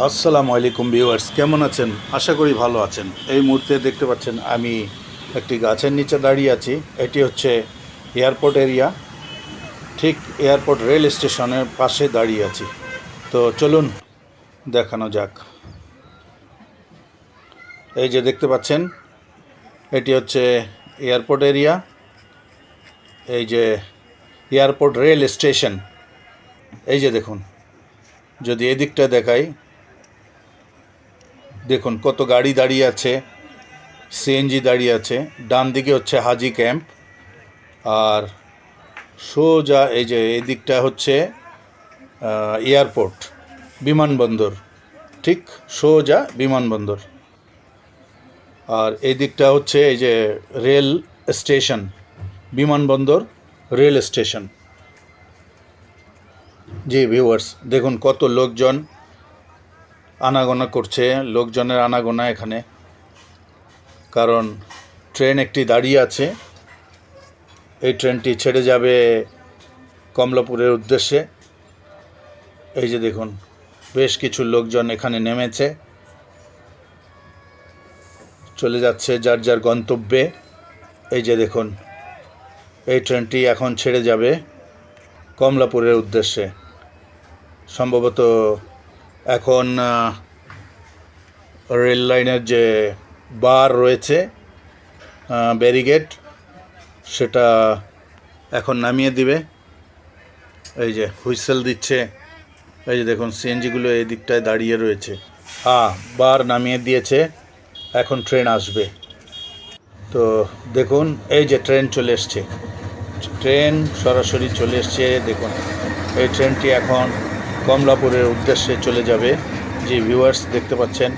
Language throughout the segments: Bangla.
আসসালামু আলাইকুম ভিউয়ার্স, কেমন আছেন? আশা করি ভালো আছেন। এই মুহূর্তে দেখতে পাচ্ছেন আমি একটি গাছের নিচে দাঁড়িয়ে আছি। এটি হচ্ছে এয়ারপোর্ট এরিয়া। ঠিক এয়ারপোর্ট রেল স্টেশনের পাশে দাঁড়িয়ে আছি। তো চলুন দেখানো যাক। এই যে দেখতে পাচ্ছেন, এটি হচ্ছে এয়ারপোর্ট এরিয়া। এই যে এয়ারপোর্ট রেল স্টেশন। এই যে দেখুন, যদি এদিকটা দেখাই দেখুন কত গাড়ি দাঁড়িয়ে আছে সিএনজি দাঁড়িয়ে আছে। ডান দিকে হচ্ছে হাজি ক্যাম্প, আর সোজা এই যে এই দিকটা হচ্ছে এয়ারপোর্ট, বিমানবন্দর। ঠিক সোজা বিমানবন্দর। আর এই দিকটা হচ্ছে এই যে রেল স্টেশন, বিমানবন্দর, রেল স্টেশন। জি ভিউয়ার্স, দেখুন কত লোকজন আনাগোনা করছে, লোকজনের আনাগোনা এখানে। কারণ ট্রেন একটি দাঁড়িয়ে আছে। এই ট্রেনটি ছেড়ে যাবে কমলাপুরের উদ্দেশ্যে। এই যে দেখুন, বেশ কিছু লোকজন এখানে নেমেছে। চলে যাচ্ছে যার যার গন্তব্যে। এই যে দেখুন, এই ট্রেনটি এখন ছেড়ে যাবে কমলাপুরের উদ্দেশ্যে। সম্ভবত এখন রেল লাইনের যে বার রয়েছে ব্যারিগেড সেটা এখন নামিয়ে দিবে। এই যে হুইসেল দিচ্ছে, এই যে দেখুন, সিএনজিগুলো এই দিকটায় দাঁড়িয়ে রয়েছে। হ্যাঁ বার নামিয়ে দিয়েছে, এখন ট্রেন আসবে। তো দেখুন, এই যে ট্রেন চলে এসছে। ট্রেন সরাসরি চলে এসছে, দেখুন, এই ট্রেনটি এখন কমলাপুরের উদ্দেশ্যে চলে যাবে। যে ভিউয়ার্স দেখতে পাচ্ছেন,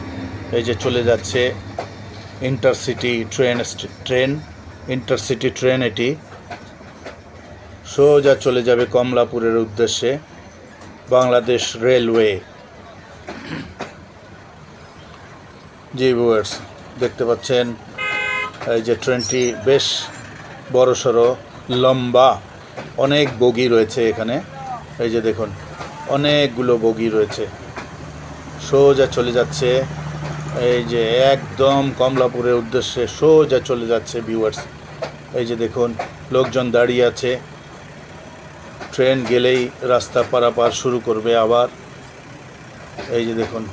এই যে চলে যাচ্ছে intercity train train intercity train এটি। সোজা চলে যাবে কমলাপুরের উদ্দেশ্যে বাংলাদেশ রেলওয়ে জি ভিউয়ার্স দেখতে পাচ্ছেন, এই যে ট্রেনটি বেশ বড়সড়, লম্বা, অনেক বগি রয়েছে এখানে। এই যে দেখুন অনেকগুলো বগি রয়েছে। সোজা চলে যাচ্ছে। এই যে একদম কমলাপুরের উদ্দেশ্যে সোজা চলে যাচ্ছে ভিউয়ার্স এই যে দেখুন, লোকজন দাঁড়িয়ে আছে। ট্রেন গেলেই রাস্তা পারাপার শুরু করবে আবার। এই যে দেখুন,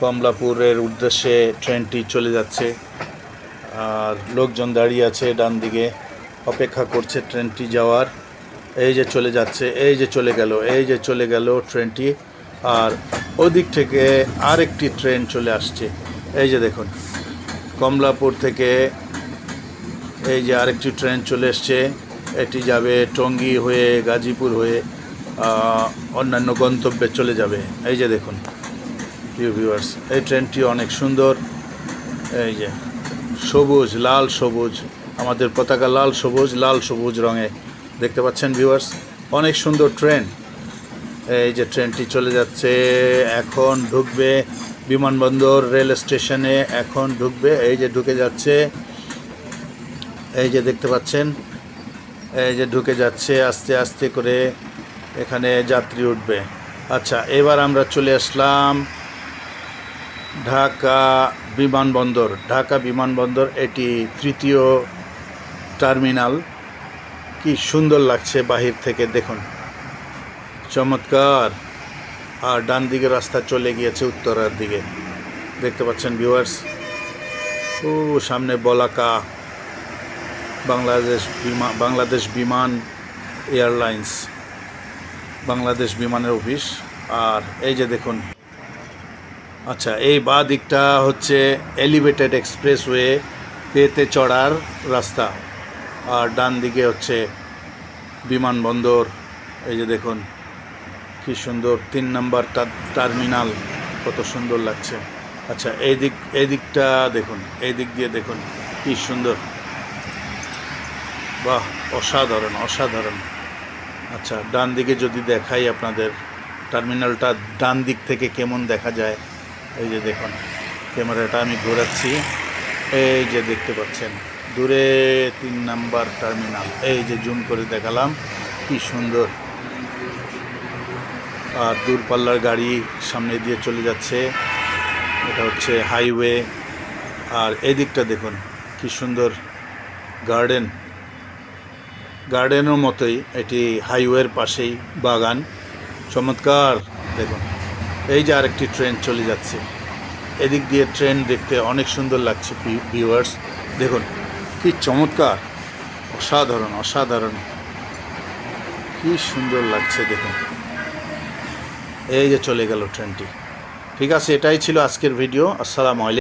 কমলাপুরের উদ্দেশ্যে ট্রেনটি চলে যাচ্ছে। আর লোকজন দাঁড়িয়ে আছে ডান দিকে অপেক্ষা করছে ট্রেনটি যাওয়ার। এই যে চলে যাচ্ছে, এই যে চলে গেল, এই যে চলে গেল ট্রেনটি। আর ওদিক থেকে আরেকটি ট্রেন চলে আসছে। এই যে দেখুন, কমলাপুর থেকে এই যে আরেকটি ট্রেন চলে এসছে। এটি যাবে টঙ্গী হয়ে গাজীপুর হয়ে অন্যান্য গন্তব্যে চলে যাবে। এই যে দেখুন, প্রিয় ভিউয়ার্স এই ট্রেনটি অনেক সুন্দর। এই যে সবুজ, লাল সবুজ, আমাদের পতাকা লাল সবুজ লাল সবুজ রঙে দেখতে পাচ্ছেন ভিউয়ার্স অনেক সুন্দর ট্রেন এই যে ট্রেনটি চলে যাচ্ছে, এখন ঢুকবে বিমানবন্দর রেল স্টেশনে, এখন ঢুকবে, এই যে ঢুকে যাচ্ছে, এই যে দেখতে পাচ্ছেন, এই যে ঢুকে যাচ্ছে, আস্তে আস্তে করে এখানে যাত্রী উঠবে। আচ্ছা এবার আমরা চলে আসলাম ঢাকা বিমানবন্দর। ঢাকা বিমানবন্দর, এটি তৃতীয় টার্মিনাল। কি সুন্দর লাগছে বাহির থেকে, দেখুন। চমৎকার। আর ডান দিকে রাস্তা চলে গিয়েছে উত্তরার দিকে। দেখতে পাচ্ছেন ভিউয়ার্স ও, সামনে বলাকা। বাংলাদেশ বিমান বাংলাদেশ বিমান এয়ারলাইন্স। বাংলাদেশ বিমানের অফিস। আর এই যে দেখুন। আচ্ছা এই বা দিকটা হচ্ছে এলিভেটেড এক্সপ্রেসওয়ে, পেতে চড়ার রাস্তা। আর ডান দিকে হচ্ছে বিমানবন্দর। এই যে দেখুন, কি সুন্দর, তিন নাম্বার টার্মিনাল, কত সুন্দর লাগছে। আচ্ছা এই দিক এই দিকটা দেখুন, এই দিক দিয়ে দেখুন, কি সুন্দর। বাহ, অসাধারণ অসাধারণ। আচ্ছা ডান দিকে যদি দেখাই আপনাদের, টার্মিনালটা ডান দিক থেকে কেমন দেখা যায়, এই যে দেখুন, ক্যামেরাটা আমি ঘোরাচ্ছি। এই যে দেখতে পাচ্ছেন দূরে তিন নাম্বার টার্মিনাল। এই যে জুম করে দেখালাম, কি সুন্দর। আর দূরপাল্লার গাড়ি সামনে দিয়ে চলে যাচ্ছে। এটা হচ্ছে হাইওয়ে। আর এদিকটা দেখুন, কি সুন্দর গার্ডেন। গার্ডেনের মতোই, এটি হাইওয়ের পাশেই বাগান। চমৎকার, দেখুন। এই যে আরেকটি ট্রেন চলে যাচ্ছে। এদিক দিয়ে ট্রেন দেখতে অনেক সুন্দর লাগছে ভিউয়ার্স। দেখুন কি চমৎকার। অসাধারণ অসাধারণ। কি সুন্দর লাগছে দেখুন। এই যে চলে গেল ট্রেনটি। ঠিক আছে, এটাই ছিল আজকের ভিডিও। আসসালামু আলাইকুম।